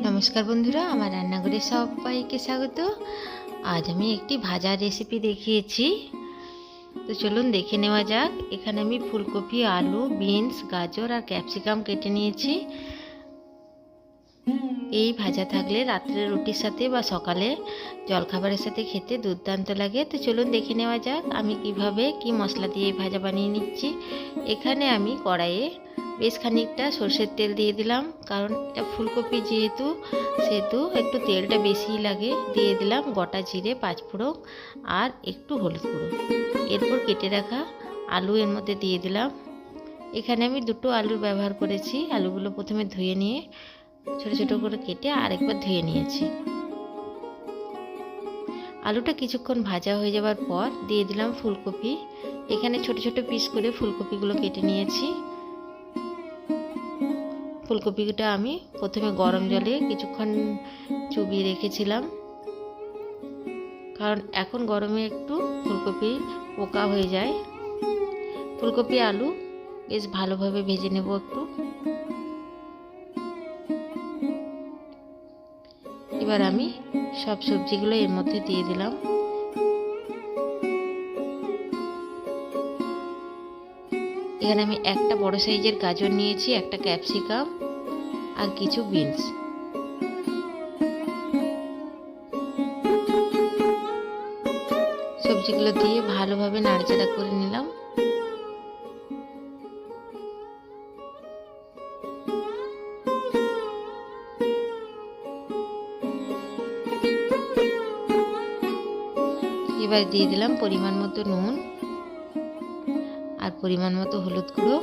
নমস্কার বন্ধুরা, আমার রান্নাঘরে সবাইকে স্বাগত। আজ আমি একটি ভাজা রেসিপি দেখিয়েছি। তো চলুন দেখে নেওয়া যাক। এখানে আমি ফুলকপি, আলু বিনস গাজর আর ক্যাপসিকাম কেটে নিয়েছি। এই ভাজা থাকলে রাত্রে রুটির সাথে বা সকালে জলখাবারের সাথে খেতে দুর্দান্ত লাগে। তো চলুন দেখে নেওয়া যাক আমি কীভাবে কি মশলা দিয়ে ভাজা বানিয়ে নিচ্ছি। এখানে আমি কড়াইয়ে বেশ খানিকটা সর্ষের তেল দিয়ে দিলাম, কারণ এটা ফুলকপি যেহেতু, সেহেতু একটু তেলটা বেশিই লাগে। দিয়ে দিলাম গোটা জিরে পাঁচ পাঁচফোড়ন আর একটু হলুদ গুঁড়ো। এরপর কেটে রাখা আলু এর মধ্যে দিয়ে দিলাম। এখানে আমি দুটো আলুর ব্যবহার করেছি। আলুগুলো প্রথমে ধুয়ে নিয়ে ছোটো ছোটো করে কেটে আরেকবার ধুয়ে নিয়েছি। আলুটা কিছুক্ষণ ভাজা হয়ে যাওয়ার পর দিয়ে দিলাম ফুলকপি। এখানে ছোট ছোট পিস করে ফুলকপিগুলো কেটে নিয়েছি। ফুলকপিটা আমি প্রথমে গরম জলে কিছুক্ষণ চুবিয়ে রেখেছিলাম। কারণ এখন গরমে একটু ফুলকপি পোকা হয়ে যায়। ফুলকপি আলু বেশ ভালোভাবে ভেজে নেব একটু। এবার আমি সব সবজিগুলো এর মধ্যে দিয়ে দিলাম। এখানে আমি একটা বড় সাইজের গাজর নিয়েছি, একটা ক্যাপসিকাম আর কিছু বিনস। সবজিগুলো দিয়ে ভালোভাবে নাড়াচাড়া করে নিলাম। এবার দিয়ে দিলাম পরিমাণ মতো নুন। আর পরিমাণ মতো হলুদ গুঁড়ো।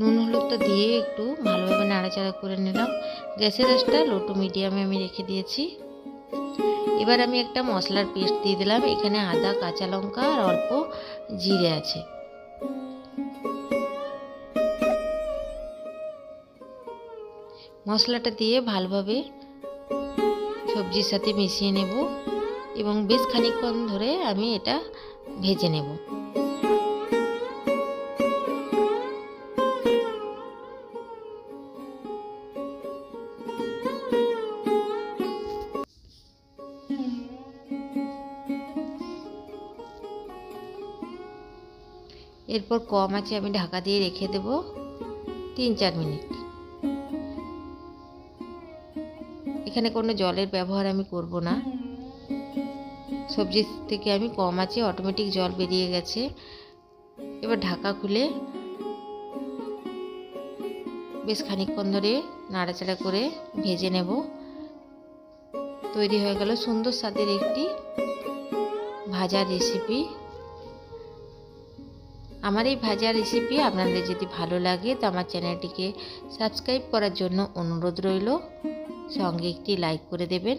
নুন হলুদটা দিয়ে একটু ভালোভাবে নাড়াচাড়া করে নিলাম। গ্যাসের আঁচটা লো টু মিডিয়ামে আমি রেখে দিয়েছি। এবার আমি একটা মশলার পেস্ট দিয়ে দিলাম। এখানে আদা, কাঁচা লঙ্কা আর অল্প জিরে আছে। মশলাটা দিয়ে ভালোভাবে সবজির সাথে মিশিয়ে নেব। এবং বেশ খানিকক্ষণ ধরে আমি এটা ভেজে নেব। এরপর কম আছে আমি ঢাকা দিয়ে রেখে দেব তিন চার মিনিট। এখানে কোনো জলের ব্যবহার আমি করব না। সবজি থেকে আমি কম আছে অটোমেটিক জল বেরিয়ে গেছে। এবার ঢাকা খুলে বেশ খানিকক্ষণ ধরে নাড়াচাড়া করে ভেজে নেব। তৈরি হয়ে গেল সুন্দর স্বাদের একটি ভাজা রেসিপি আমার এই ভাজা রেসিপি আপনাদের যদি ভালো লাগে তো আমার চ্যানেলটিকে সাবস্ক্রাইব করার জন্য অনুরোধ রইল। সঙ্গে একটি লাইক করে দেবেন।